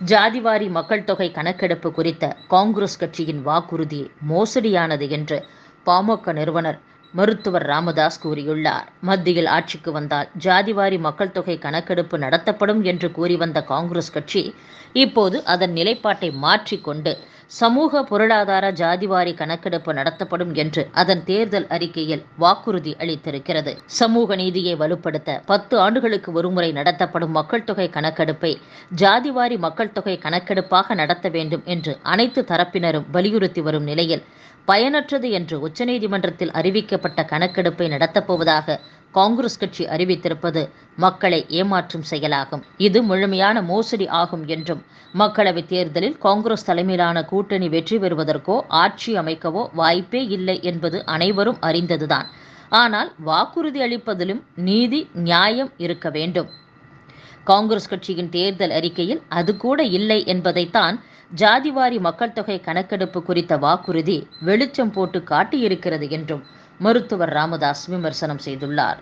ஜாதிவாரி மக்கள் தொகை கணக்கெடுப்பு குறித்த காங்கிரஸ் கட்சியின் வாக்குறுதி மோசடியானது என்று பாமக நிறுவனர் மருத்துவர் ராமதாஸ் கூறியுள்ளார். மத்தியில் ஆட்சிக்கு வந்தால் ஜாதிவாரி மக்கள் தொகை கணக்கெடுப்பு நடத்தப்படும் என்று கூறி வந்த காங்கிரஸ் கட்சி இப்போது அதன் நிலைப்பாட்டை மாற்றிக்கொண்டு சமூக பொருளாதார ஜாதிவாரி கணக்கெடுப்பு நடத்தப்படும் என்று அதன் தேர்தல் அறிக்கையில் வாக்குறுதி அளித்திருக்கிறது. சமூக நீதியை வலுப்படுத்த பத்து ஆண்டுகளுக்கு ஒருமுறை நடத்தப்படும் மக்கள் தொகை கணக்கெடுப்பை ஜாதிவாரி மக்கள் தொகை கணக்கெடுப்பாக நடத்த வேண்டும் என்று அனைத்து தரப்பினரும் வலியுறுத்தி வரும் நிலையில் பயனற்றது என்று உச்சநீதிமன்றத்தில் அறிவிக்கப்பட்ட கணக்கெடுப்பை நடத்தப்போவதாக காங்கிரஸ் கட்சி அறிவித்திருப்பது மக்களை ஏமாற்றும் செயலாகும். இது முழுமையான மோசடி ஆகும் என்றும் மக்களவைத் தேர்தலில் காங்கிரஸ் தலைமையிலான கூட்டணி வெற்றி பெறுவதற்கோ ஆட்சி அமைக்கவோ வாய்ப்பே இல்லை என்பது அனைவரும் அறிந்ததுதான். ஆனால் வாக்குறுதி அளிப்பதிலும் நீதி நியாயம் இருக்க வேண்டும். காங்கிரஸ் கட்சியின் தேர்தல் அறிக்கையில் அது கூட இல்லை என்பதைத்தான் ஜாதிவாரி மக்கள் தொகை கணக்கெடுப்பு குறித்த வாக்குறுதி வெளிச்சம் போட்டு காட்டியிருக்கிறது என்றும் மருத்துவர் ராமதாஸ் விமர்சனம் செய்துள்ளார்.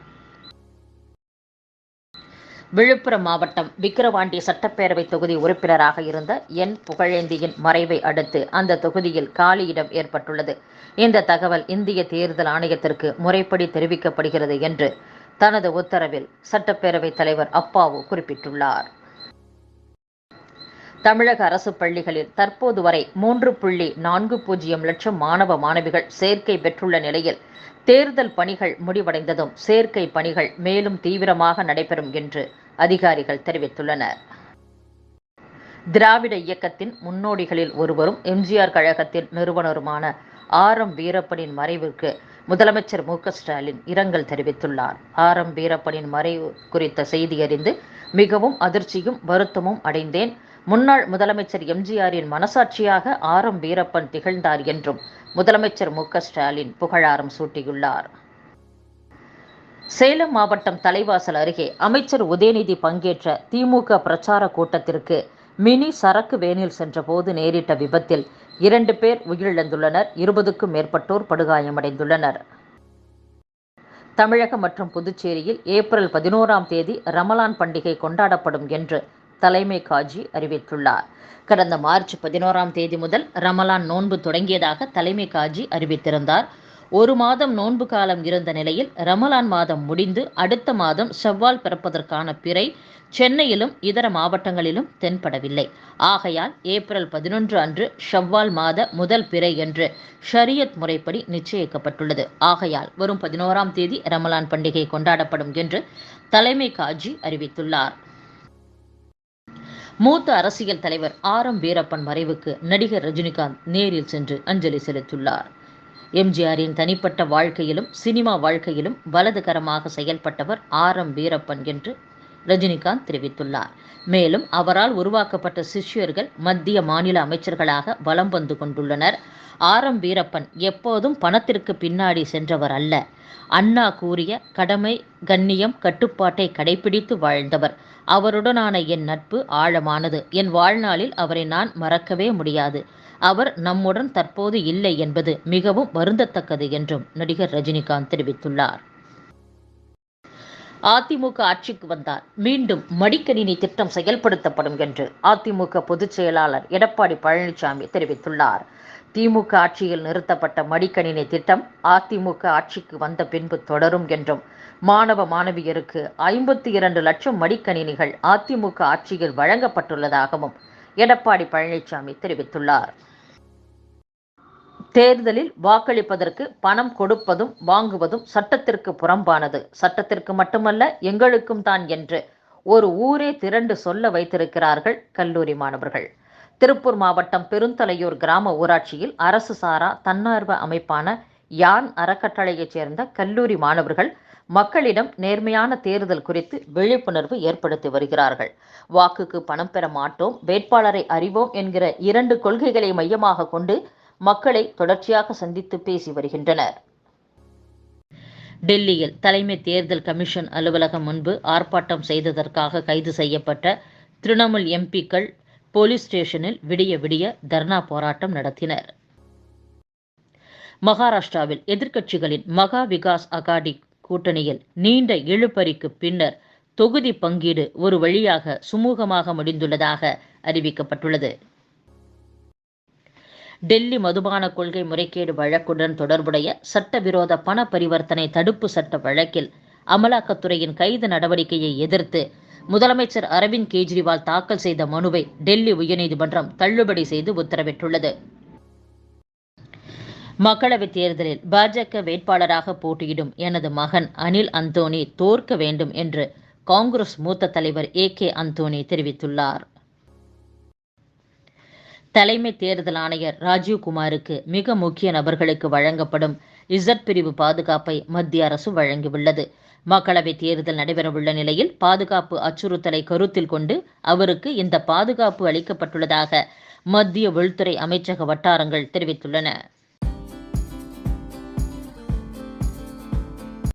விழுப்புரம் மாவட்டம் விக்கிரவாண்டி சட்டப்பேரவை தொகுதி உறுப்பினராக இருந்த என் புகழேந்தியின் மறைவை அடுத்து அந்த தொகுதியில் காலியிடம் ஏற்பட்டுள்ளது. இந்த தகவல் இந்திய தேர்தல் ஆணையத்திற்கு முறைப்படி தெரிவிக்கப்படுகிறது என்று தனது உத்தரவில் சட்டப்பேரவைத் தலைவர் அப்பாவு குறிப்பிட்டுள்ளார். தமிழக அரசு பள்ளிகளில் தற்போது வரை மூன்று புள்ளி நான்கு பூஜ்ஜியம் லட்சம் மாணவ மாணவிகள் சேர்க்கை பெற்றுள்ள நிலையில் தேர்தல் பணிகள் முடிவடைந்ததும் சேர்க்கை பணிகள் மேலும் தீவிரமாக நடைபெறும் என்று அதிகாரிகள் தெரிவித்துள்ளனர். திராவிட இயக்கத்தின் முன்னோடிகளில் ஒருவரும் எம்ஜிஆர் கழகத்தின் நிறுவனருமான ஆர். எம். வீரப்பனின் மறைவிற்கு முதலமைச்சர் மு. ஸ்டாலின் இரங்கல் தெரிவித்துள்ளார். ஆர். எம். வீரப்பனின் மறைவு குறித்த செய்தி அறிந்து மிகவும் அதிர்ச்சியும் வருத்தமும் அடைந்தேன். முன்னாள் முதலமைச்சர் எம்ஜிஆரின் மனசாட்சியாக ஆர் எம் வீரப்பன் திகழ்ந்தார் என்றும் முதலமைச்சர் மு ஸ்டாலின் புகழாரம் சூட்டியுள்ளார். சேலம் மாவட்டம் தலைவாசல் அருகே அமைச்சர் உதயநிதி பங்கேற்ற திமுக பிரச்சார கூட்டத்திற்கு மினி சரக்கு வேனில் சென்றபோது நேரிட்ட விபத்தில் இரண்டு பேர் உயிரிழந்துள்ளனர் இருபதுக்கும் மேற்பட்டோர் படுகாயமடைந்துள்ளனர். தமிழகம் மற்றும் புதுச்சேரியில் ஏப்ரல் பதினோராம் தேதி ரமலான் பண்டிகை கொண்டாடப்படும் என்று தலைமை காஜி அறிவித்துள்ளார். கடந்த மார்ச் பதினோராம் தேதி முதல் ரமலான் நோன்பு தொடங்கியதாக தலைமை காஜி அறிவித்திருந்தார். ஒரு மாதம் நோன்பு காலம் இருந்த நிலையில் ரமலான் மாதம் முடிந்து அடுத்த மாதம் செவ்வால் பிறப்பதற்கான பிறை சென்னையிலும் இதர மாவட்டங்களிலும் தென்படவில்லை. ஆகையால் ஏப்ரல் பதினொன்று அன்று ஷவ்வால் மாத முதல் பிறை என்று ஷரியத் முறைப்படி நிச்சயிக்கப்பட்டுள்ளது. ஆகையால் வரும் பதினோராம் தேதி ரமலான் பண்டிகை கொண்டாடப்படும் என்று தலைமை காஜி அறிவித்துள்ளார். மூத்த அரசியல் தலைவர் ஆர் எம் வீரப்பன் மறைவுக்கு நடிகர் ரஜினிகாந்த் நேரில் சென்று அஞ்சலி செலுத்தியுள்ளார் எம்ஜிஆரின் தனிப்பட்ட வாழ்க்கையிலும் சினிமா வாழ்க்கையிலும் வலதுகரமாக செயல்பட்டவர் ஆர் எம் வீரப்பன் என்று ரஜினிகாந்த் தெரிவித்துள்ளார். மேலும் அவரால் உருவாக்கப்பட்ட சிஷ்யர்கள் மத்திய மாநில அமைச்சர்களாக வலம் வந்து கொண்டுள்ளனர். ஆர். எம். வீரப்பன் எப்போதும் பணத்திற்கு பின்னாடி சென்றவர் அல்ல. அண்ணா கூறிய கடமை கண்ணியம் கட்டுப்பாட்டை கடைபிடித்து வாழ்ந்தவர். அவருடனான என் நட்பு ஆழமானது. என் வாழ்நாளில் அவரை நான் மறக்கவே முடியாது. அவர் நம்முடன் தற்போது இல்லை என்பது மிகவும் வருந்தத்தக்கது என்றும் நடிகர் ரஜினிகாந்த் தெரிவித்துள்ளார். அதிமுக ஆட்சிக்கு வந்தால் மீண்டும் மடிக்கணினி திட்டம் செயல்படுத்தப்படும் என்று அதிமுக பொதுச் செயலாளர் எடப்பாடி பழனிசாமி தெரிவித்துள்ளார். திமுக ஆட்சியில் நிறுத்தப்பட்ட மடிக்கணினி திட்டம் அதிமுக ஆட்சிக்கு வந்த பின்பு தொடரும் என்றும் மாணவ மாணவியருக்கு ஐம்பத்தி இரண்டு லட்சம் மடிக்கணினிகள் அதிமுக ஆட்சியில் வழங்கப்பட்டுள்ளதாகவும் எடப்பாடி பழனிசாமி தெரிவித்துள்ளார். தேர்தலில் வாக்களிப்பதற்கு பணம் கொடுப்பதும் வாங்குவதும் சட்டத்திற்கு புறம்பானது. சட்டத்திற்கு மட்டுமல்ல எங்களுக்கும் தான் என்று ஒரு ஊரே திரண்டு சொல்ல வைத்திருக்கிறார்கள் கல்லூரி மாணவர்கள். திருப்பூர் மாவட்டம் பெருந்தலையூர் கிராம ஊராட்சியில் அரசு சாரா தன்னார்வ அமைப்பான யான் அறக்கட்டளையைச் சேர்ந்த கல்லூரி மாணவர்கள் மக்களிடம் நேர்மையான தேர்தல் குறித்து விழிப்புணர்வு ஏற்படுத்தி வருகிறார்கள். வாக்குக்கு பணம் பெற மாட்டோம் வேட்பாளரை அறிவோம் என்கிற இரண்டு கொள்கைகளை மையமாக கொண்டு மக்களை தொடர்ச்சியாக சந்தித்து பேசி வருகின்றனர். டெல்லியில் தலைமை தேர்தல் கமிஷன் அலுவலகம் முன்பு ஆர்ப்பாட்டம் செய்ததற்காக கைது செய்யப்பட்ட திரிணாமுல் எம்பிக்கள் போலீஸ் ஸ்டேஷனில் விடிய விடிய தர்ணா போராட்டம் நடத்தினர். மகாராஷ்டிராவில் எதிர்க்கட்சிகளின் மகா விகாஸ் அகாடி கூட்டணியில் நீண்ட இழுபறிக்கு பின்னர் தொகுதி பங்கீடு ஒரு வழியாக சுமூகமாக முடிந்துள்ளதாக அறிவிக்கப்பட்டுள்ளது. டெல்லி மதுபான கொள்கை முறைகேடு வழக்குடன் தொடர்புடைய சட்டவிரோத பண பரிவர்த்தனை தடுப்பு சட்ட வழக்கில் அமலாக்கத்துறையின் கைது நடவடிக்கையை எதிர்த்து முதலமைச்சர் அரவிந்த் கெஜ்ரிவால் தாக்கல் செய்த மனுவை டெல்லி உயர்நீதிமன்றம் தள்ளுபடி செய்து உத்தரவிட்டுள்ளது. மக்களவைத் தேர்தலில் பாஜக வேட்பாளராக போட்டியிடும் எனது மகன் அனில் அந்தோனி தோற்க வேண்டும் என்று காங்கிரஸ் மூத்த தலைவர் ஏ கே அந்தோனி தெரிவித்துள்ளார். தலைமை தேர்தல் ஆணையர் ராஜீவ்குமாருக்கு மிக முக்கிய நபர்களுக்கு வழங்கப்படும் இசட் பிரிவு பாதுகாப்பை மத்திய அரசு வழங்கியுள்ளது. மக்களவை தேர்தல் நடைபெறவுள்ள நிலையில் பாதுகாப்பு அச்சுறுத்தலை கருத்தில் கொண்டு அவருக்கு இந்த பாதுகாப்பு அளிக்கப்பட்டுள்ளதாக மத்திய உள்துறை அமைச்சக வட்டாரங்கள் தெரிவித்துள்ளன.